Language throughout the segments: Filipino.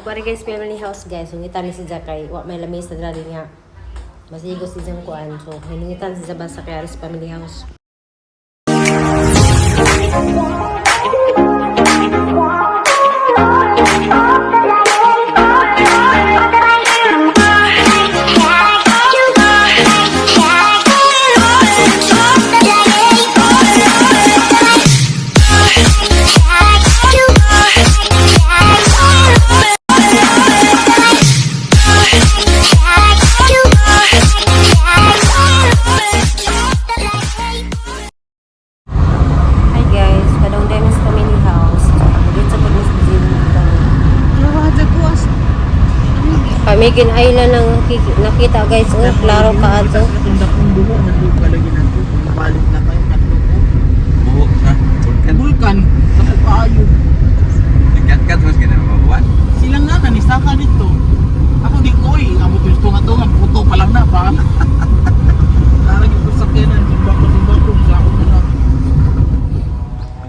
Bari guys, family house guys. Hungitan ni si Zakay. Wa may lamis na dali nga. Masigo si Jang kuan. So, hinungitan si Zabas sa Kayaris family house. Pamigin island ang nakita guys. Oh, klaro ka ato. Natunda kong buho, natuka lagi na to. Balik na kayo, ko. Buhok sa vulkan. Vulkan, sa kaayo. Dekat-kat mas mabuan. Silang nga, nanisaka dito. Ako di ko eh, abot yung tunga-tunga, puto pa lang na, pa. Larang yung sakyanan, simbako-simbako, sa ako na lang.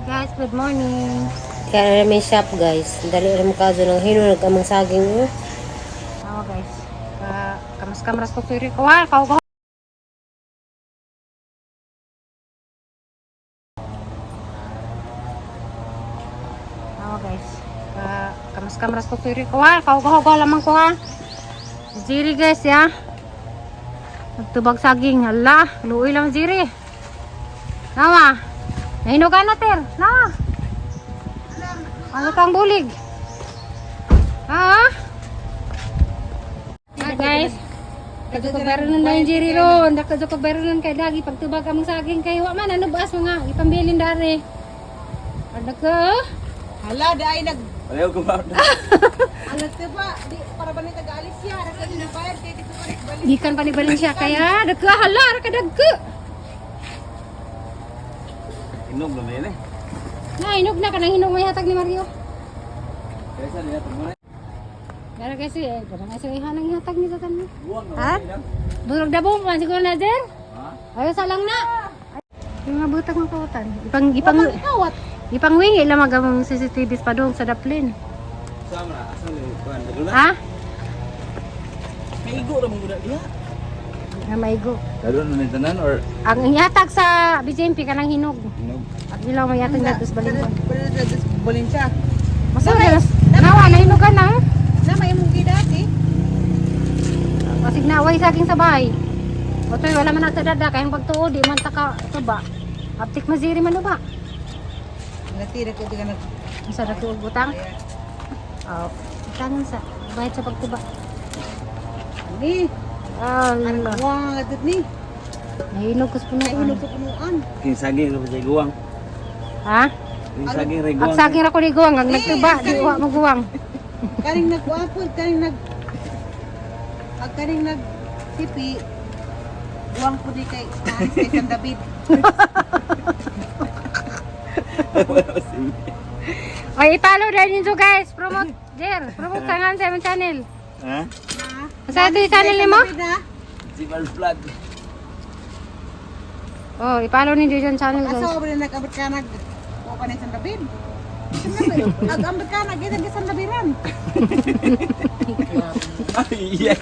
Guys, good morning. Kaya may shop guys. Dali rin mo kaso ng hinunag amang saging. Oh. Awa guys. Ka kamas-kamras ko suri ko. Ha, kau ko. Awa guys. Ka kamas-kamras ko suri ko. Ha, kau ko ko lamang ko ha. Jiri guys ya. Nagtubag saging. Hala, luoy lang jiri. Nawa. Nahinugan na, Ter. Na. Ano kang bulig? Ha? Ah, guys. Kadto ko beronon na yung jiri ron. Kadto ko beronon kay lagi pagtubag among saging kay wa man ano baas mga ipambilin dari. Ada ka? Hala, dahil nag... Ayaw ko ba? Alas ka ba? Di, para ba nang taga-alis siya? Nasa sinabayad, kaya dito pa rin balik. Gikan pa ni balin siya kaya dagka hala ra ka dagka. Inom lang yan eh. Na hinog na kanang hinog may hatag ni Mario. Kaya sa niya Dara kasi eh, dara kasi ihanang ihatag ni tatan mo. Buwang Ha? Durog dabo man siguro na der. Ha? Ayaw sa lang na. Yung mga butang mga kautan. Ipang, ipang, Kawat. ipangwingi lang magamang CCTV pa doon sa Daplin. Sama na. Asa ni kuan dagula? Ha? May igo na mong diya. Na maigo. Lalo na tanan or Ang ihatag sa BJMP ka ng hinog. inom? At nilang may ihatag na sa balingkon. Balin siya. Masa na nawa na hinugan na. Na, may mong gidati. Masig na away sa aking sabay. Otoy wala man nagtadada kayang pagtuod di man taka tuba. Aptik maziri man ba? Natira ko ka nag... Sa dako butang. Oh, tangan sa bayad sa pagtuba. Ni, Ah, ang lala. buwang agat ni. Nahinog ko sa punuan. inog sa punuan. King saging ra sa guwang. Ha? King saging ra Ang guwang. saging ako ni guwang, ang nagtuba, di wa maguwang. Karing nagwapod, karing nag... Pag karing nag... Sipi, buwang po di kay Aris kay San David. Oy, i-follow din nyo guys. Promote, Jer. Promote sa nga sa imong channel. Ha? Sa ito yung channel ni mo? Na, Simal vlog. Oh, i-follow ninyo yung channel guys. ko rin nag-abot ka nag... Buwa pa ni San David. Nag-abot ka nag... Ito San Davidan. Ay, iya.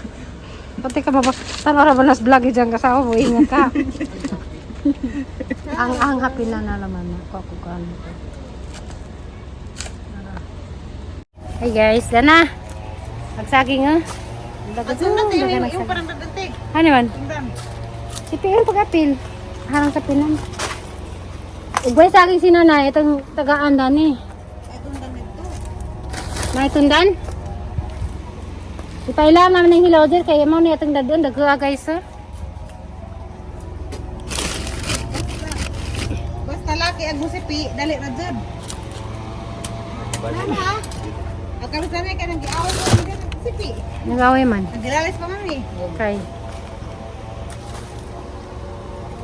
Pati ka ba ba? Tano ra ba nas vlog dyan kasama mo? Ingat ka. ang ang happy na na naman ako ako kan. Hey guys, dana. Magsaging ah. At sa natin, yung, yung parang dadantig. Ano man? Sipiin pag-apil. Harang sa pinan. Ugway sa akin si nanay, itong tagaan dani. To. Naitundan? Ipailam naman ng hilaw dyan, kaya mo na itong dadun, dagwa guys ha. Basta laki ang musipi, dali na dyan. Mama, ang kami sanay ka nang giaway mo ang ganang musipi. Nagaway man. Nagilalis pa mami. Okay.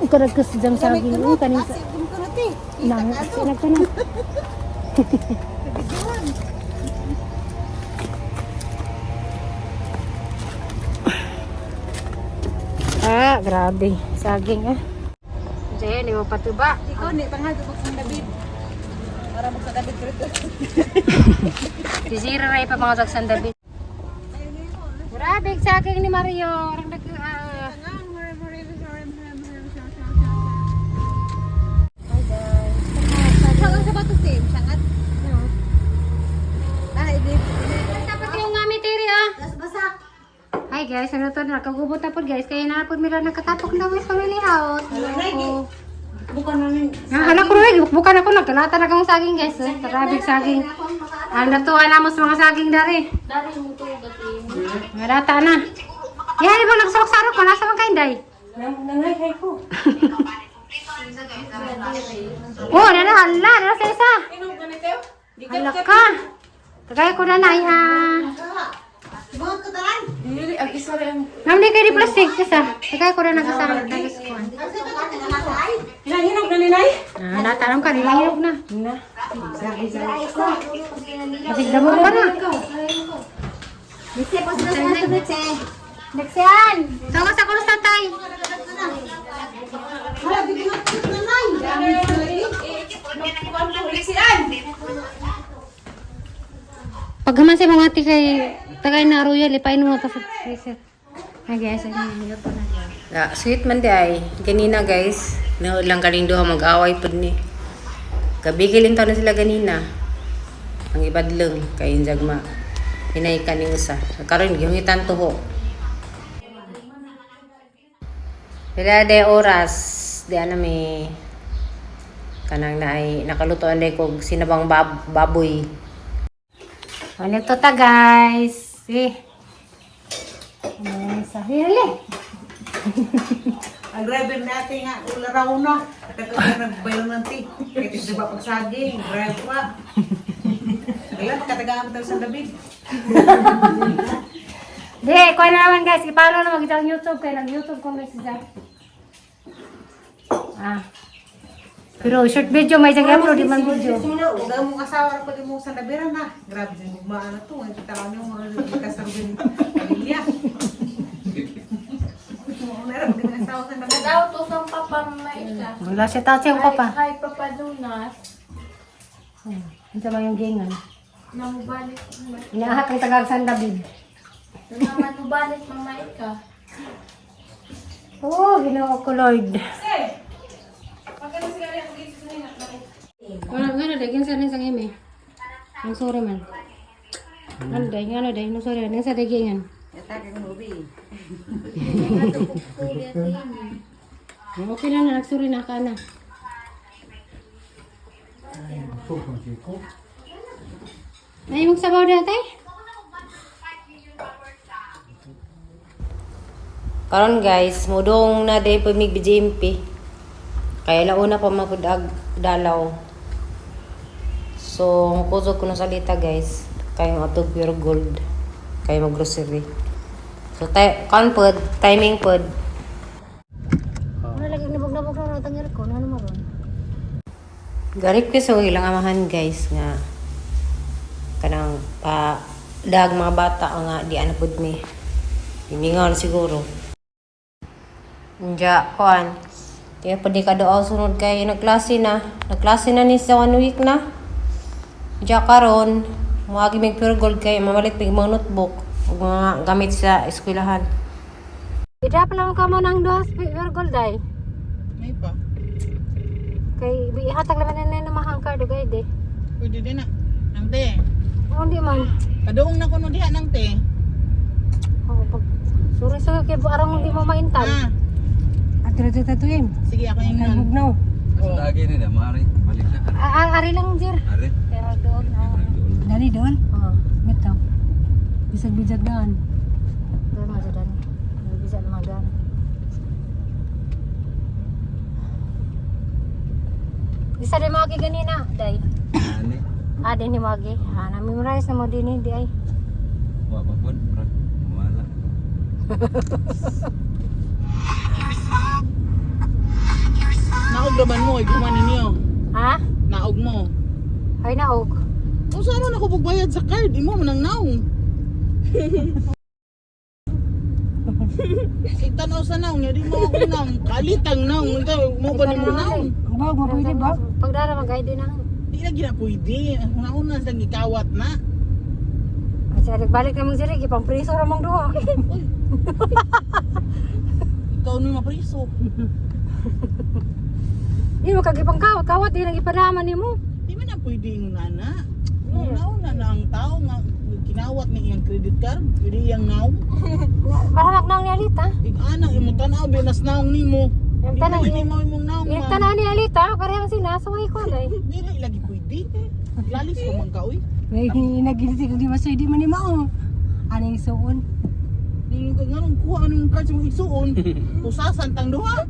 Ikarag ka sa kanin sa... Kasi kung kunot eh. Nang, Ah, grabe. Saging eh. Jay, ni mo patuba. Ikaw ni tanghal tubog sa David. Para mo sa David dito. Di zero ray pa mga sa David. Grabe, saging ni Mario. Rang guys, ano to? Nakagubot na po guys. Kaya na po mila nakatapok na may family house. Hello. Bukan namin. Ang anak ko rin, bukan ako nagkalata na kang saging guys. Eh. Karabig saging. Ang natuwa na mo sa mga saging dari. Dari mo to gati. Ngalata na. Yan, ibang nagsulok-sarok ko. Nasa mga kainday. Nangay ko. Oh, nana, hala. Nana sa isa. Hala ka. Tagay ko na na ah. Dili ang isa rin. Ma'am, di kayo di plastic. Isa. Tagay ko na nagkasama. Nagkaskuhan. Hinahinog na ninay? Ah, natanong ka. Nilahirog na. Matigdamo ka na. Pa sila sa bise. Next yan. Sama sa kulos tatay. Ko na nai. Dami sila Paghaman sa mga ati kay tagay na royal, ipain mo ito sa freezer. Ay guys, ay nilot pa na. Ya, sweet man di ay. Ganina guys, no lang kaling duha mag-away pud ni. Kabigilin taon na sila ganina. Ang ibadlong kay Jagma. Pinay kaning usa. Karon gihingitan tuho. Pila de oras di ana mi kanang na ay nakalutoan day kog sinabang bab baboy. Ano to ta guys? Eh. Ano sa hili? Ang driver natin nga, ula raw no. Katagal ka nagbayo ng ti. Kaya di ba pagsaging, drive pa. Kaya katagaan tayo sa David. Di, kuha na naman guys. Ipalo na mag ang YouTube kaya nag-YouTube ko guys. Ah. Pero short video may jang upload di man video. Huwag mong asawa na pag mo sa Dabiran na. Grabe din mo maano to. Ang kita lang yung mga pamilya. Meron din ang asawa sa Dabiran. Daw to sa papamaika. Wala siya tao siyang papa. Kay papadunas. Ano sa mga yung gingan? Namubalik. Inaahat ang tagag San David. Naman mubalik mamaika. Oh, ginoo ko Lord. Wala nga na dahil sa nang sang ime. Ang sorry man. Ano dahil nga na dahil no sorry nang sa dagingan. Okay lang na nagsuri na ka na. Ay, mong sabaw dati? Karon guys, mudong na day pamig BJMP. Kaya launa pa mapudag dalaw. So, kuzo ko na salita guys. Kaya ato pure gold. Kaya mag grocery. So, tay kan pod, timing pod. Ano lagi nabog-nabog na tangir ko? Ano mo ron? Garip ko sa ilang amahan guys nga kanang pa dag mga bata nga di ana pud mi. Himingaw na siguro. Nja, kuan. Kaya di ka doon sunod kay nagklase na. Nagklase na ni sa one week na. Nja karon, mga gimig pure gold kay mamalit mig mga notebook ug mga gamit sa eskwelahan. Pa lang ka mo ng dos pure gold ay. May pa. Kay bihatag naman na na mahang card ugay de. Pwede din na. Nang te. Oh, di man. Kadoong na kuno diha nang te. Oh, pag suri-suri kay arang hindi mo maintan. Ah, Atro to tatuim. sige ako yung nan. Bugnaw. Sa lagi ni na mari. Balik na ka. Ah, ari lang jir. Are. Pero doon. ah. Dali doon? Oo. Bito. Bisag-bisag doon. Doon mo sa doon. Bisag mga doon. Isa din mga ganina, day. Ani. Ah, din ni Magi. Ah, na-memorize na mo din eh, di ay. Wa pa. Brad. Wala. Naog naman mo, iguman ninyo. Ha? Naog mo. Ay, naog. Kung saan mo ako pagbayad sa card, imo mo nang naong. Itanaw sa naong, hindi mo ako naong. Kalitang naong, mo ba ni mo naong? Bag, mapwede ba? Pagdara mag-guide na. Di na gina pwede. Una-una sa gikawat na. Siya nagbalik namang sila, ipang priso ramang duha. Ikaw nung mapriso. Hindi mo kagipang kawat, kawat, di nang ipadaman ni mo. Di man na pwede yung nana. Una na ang tao nga kinawat ni iyang credit card, pwede iyang ngaw. Paramak na ni Alita. Ig anang imong tanaw binas naong nimo. Yung tanang, Dili mo imong naong. yung tanang ni Alita, parehang sila, suway ko lay. Dili lagi pwede. Lalis ko man ka oy. May nagiliti kung di masay di man ni mao. Aning suon. Dili ko nganong kuha anong card sa isuon. Usasan tang duha.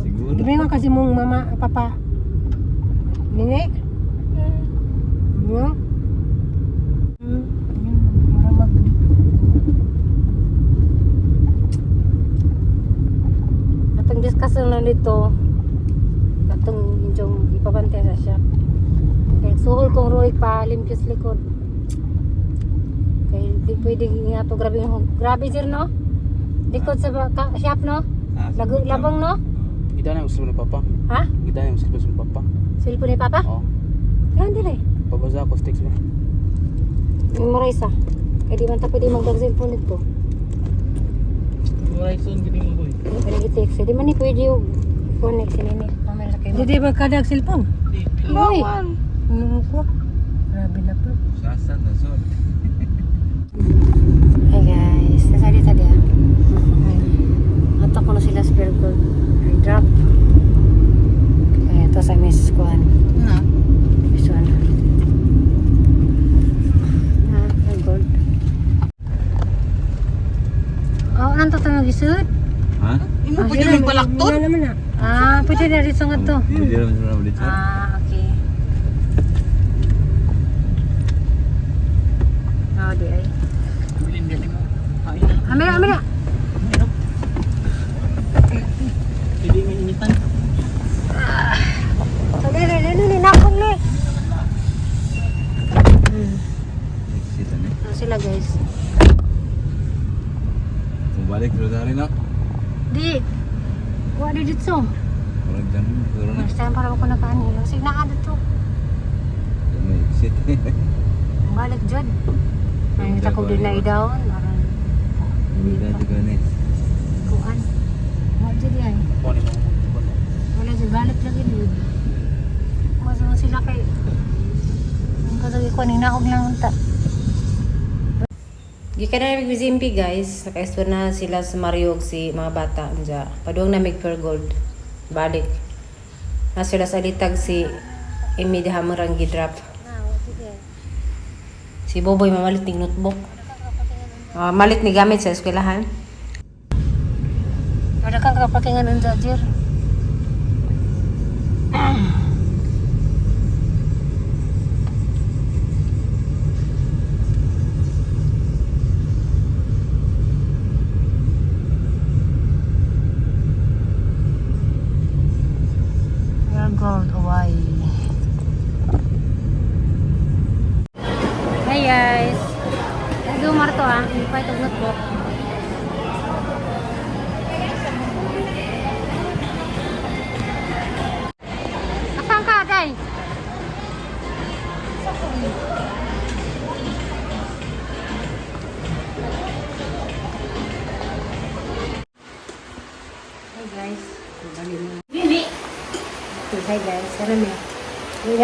Siguro. Di ba kasi mong mama, papa, nini? Hmm. Atong discussion na dito, atong inyong ipabantay sa siya. Kaya suhol kong roy pa, limpios likod. Kaya di pwede nga to grabe yung grabe sir no? Likod sa ba- ka, shop no? Ah, Lago, labang no? Kita na yung gusto ni Papa. Ha? Kita na yung gusto ni Papa. Cellphone ni Papa? Oh. Yan dili. Pabasa ako text mo. Memorize ah. Kaya di man ta pwede magdag cellphone nito. Horizon gini mo boy. Pwede i-text. Di man ni pwede yung phone next ni ni. Mamaya sa kayo. Hindi ba kadag cellphone? Uy. Ano ko? Grabe na po. Sasan na son. Hey guys, nasali tadi ah. Ato ko na sila spare gold. I drop. Kaya ito sa Miss Kuan. Na. This one. Ah, may gold. Oh, nanto tayo mag-isud? Ha? Imo pa yung balakton. Wala naman ah. Ah, pwede na rin sungat to. Hindi naman sila ulit sir. Ah, okay. Oh, di ay. Bilin din mo. Ay. Amira, amira. Hindi may initan. Dali, dali, dali, dali, nakong le. Hmm. Exit na. Ano sila guys? Bumalik Rosary na. Di. Wa di dito. Murag ganun. Siguro na. Next time para ako nakaani. Kasi naada to. May exit. Balik dyan. Ay, kita ko din na idaon. Aron. Hindi na ito ganis. Kuan. Wa dyan ay. Kunin mo. Wala dyan. Balik lagi dyan. Masama sila kay... Ang kasagi ko, ninahog lang unta. Gikan na namig bizimpi guys. Nakaistor na sila sa Mariog si mga bata. Anja. Paduang na mig pure gold. Balik. Na sila sa litag si Amy de Hamarang gidrop. Si Boboy mamalit ng notebook. Ah, malit ni gamit sa eskwelahan. Wala kang kapakingan ng judger.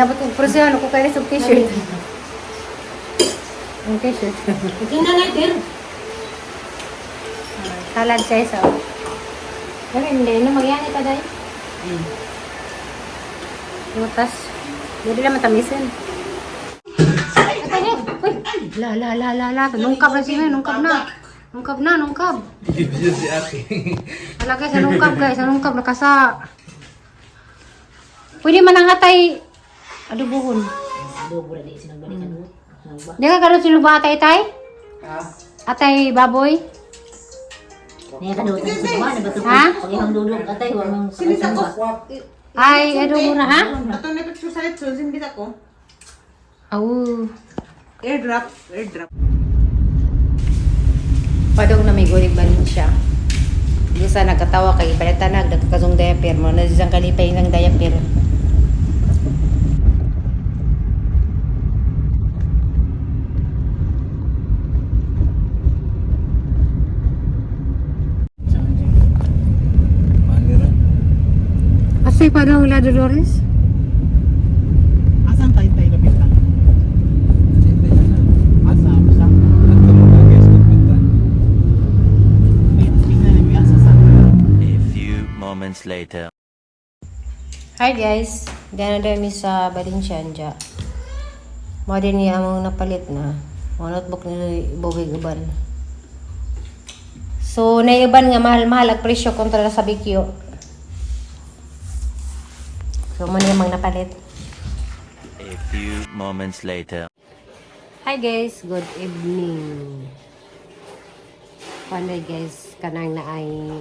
Ngabot ko presyon ko kay sa t-shirt. Ang t-shirt. Tingnan natin. Salad siya isa. Pero hindi, no, magyani ka day. Butas. Hindi lang matamisin. La, la, la, la, la. Nungkab na siya, nungkab na. Nungkab na, nungkab. Ibigyan si ate. Wala guys, nungkab guys, nungkab nakasa. Pwede man ang atay adubuhon. Di ka karot sino ba atay tay? Atay baboy? Ha? Sinita ko. Ay, adubo na ha? Ato na picture sa ito. Sinita ko. Aw. Airdrop. Airdrop. Padong na may gulig banin siya. Di sa nagkatawa kay palitan nag nagkakazong diaper mo na siyang kalipay ng diaper. Pa daw wala Dolores? Asan tayo tayo lapitan? Asa? Asa? A few moments later. Hi guys, gana dami sa Balinsiyanja. Mo din niya among napalit na. Mo notebook ni Bobby Uban. So, naiuban nga mahal-mahal ang presyo kontra sa Bikyo. So, mo niya mang napalit. A few moments later. Hi guys, good evening. Panay guys, kanang na ay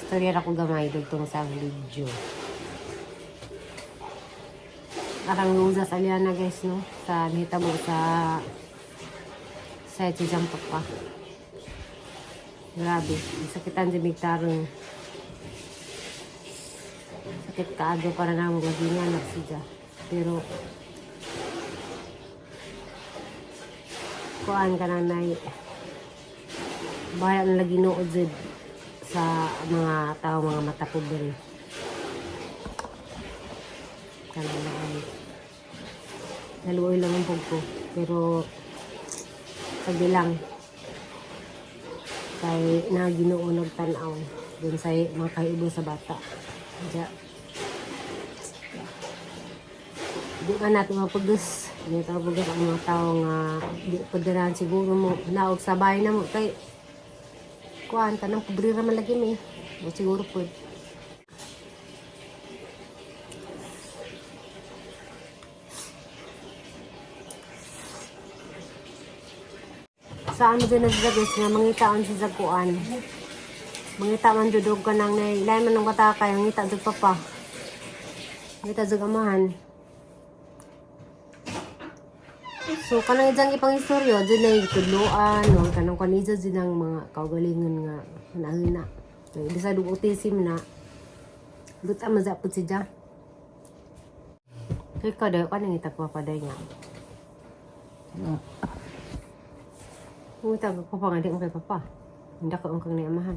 istorya na ko gamay dugtong sa video. Parang luza sa liana guys no, sa nitabo sa sa Chijampak pa. Grabe, sakitan si Bigtarong. Sakit kaado para na mo lagi nga anak siya. Pero kuan ka na nay bahala na lagi nood sa mga tao mga matapod diri kanang na ay naluoy lang ang pog ko pero sagdi lang kay na ginoo nagtanaw dun sa mga kaibo sa bata Diya. Di man natin mapugus di tayo mapugus ang mga tao nga di padaran siguro mo. Naog sa bahay na mo. Kay kuan tanang pobre ra man lagi mi. O siguro po sa ano din nagsagis nga mangitaon si Zaguan mangita man judog ka nang nay. Ilay man ng katakay mangita jud papa. Mangita jud amahan So kanang ijang ipang istorya, dyan na itudloan, no? kanang kanisa dyan ang mga kaugalingan nga nahina. So, bisa dug autism na. Luta mazapot si dyan. Kaya ka daw, kanang itagpapaday niya. Ano? Kung itag ko pa nga, di mo kay papa. Hindi ka ang kang niamahan.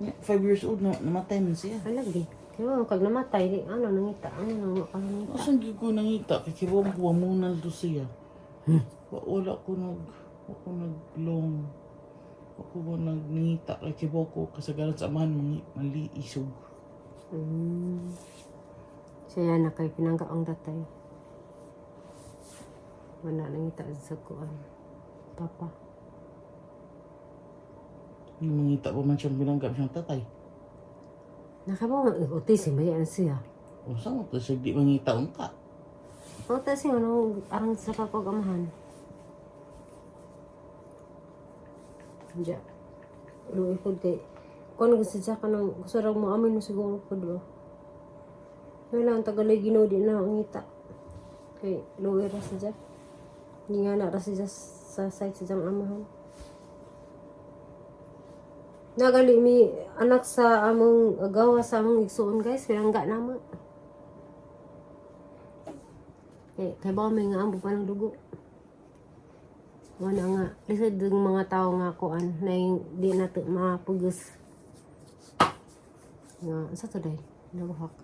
Yeah, five years old na namatay man siya. Halagi. Kaya kag namatay, di, ano, nangita, ano, nang nangita. Asan gyud ko nangita kay kibuang ko munal do siya. Wa wala ko nag wa ko naglong. Wa ko ba nagnangita kay kibuang ko kasagaran sa amahan mangi mali isog. Mm. Siya na kay pinangga ang datay. Wala nangita sa kuan. Papa. Yung mangita pa man siyang binanggap siyang tatay. Nakaba mo, autism ba yan siya? O sa mo to siya di mangita unta. Autism, ano, arang sa kakagamahan. Diya. Luwi ko kay, kung nagsadya ka ng, gusto rin mo amin mo siguro ko do. Wala, ang tagalay ginaw din na ang ngita. Kay, luwi ra sadya. Hindi nga na ra sadya sa site sa amahan. Nagali mi anak sa among agawa sa among igsuon guys, pirangga naman. Eh, kay ba may nga ambo pa ng dugo. Wala nga, lisod yung mga tao nga kuan na yung di nato mapugos. Nga, sa to day? Nabuhak.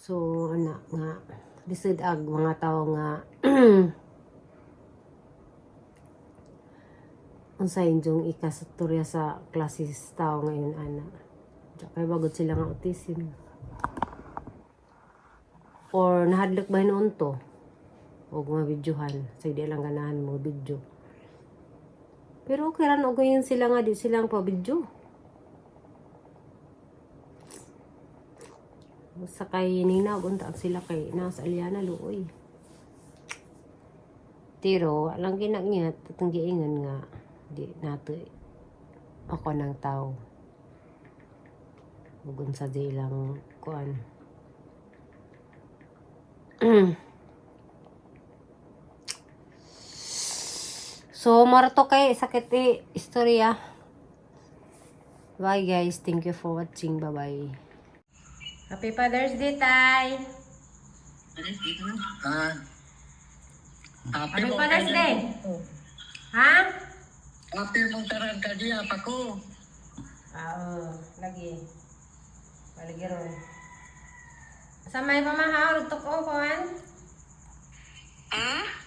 So, ana nga, lisod ag mga tao nga ikasturya sa klase sa tao ngayon ana. Kaya bagod sila nga autism. Or nahadlok ba noon to? O mga videohan. Sa di lang ganahan mo video. Pero okay ran og ngayon sila nga di silang pa video. Sa kay Nina, unta sila kay nasa Aliana luoy. Tiro, alang ginagnyat, tatang giingan nga, di nato ako ng tao. Bugun sa di lang kuan. so, marato kay sakit eh, istorya. Bye guys, thank you for watching. Bye-bye. Happy Father's Day, Tay! Happy Father's Day! Ha? After mong sarang kadi, apa ko? Ah, oo. Lagi. Maligiron. Sa may pamahaw, rutok o, kuhan? Eh. Ah?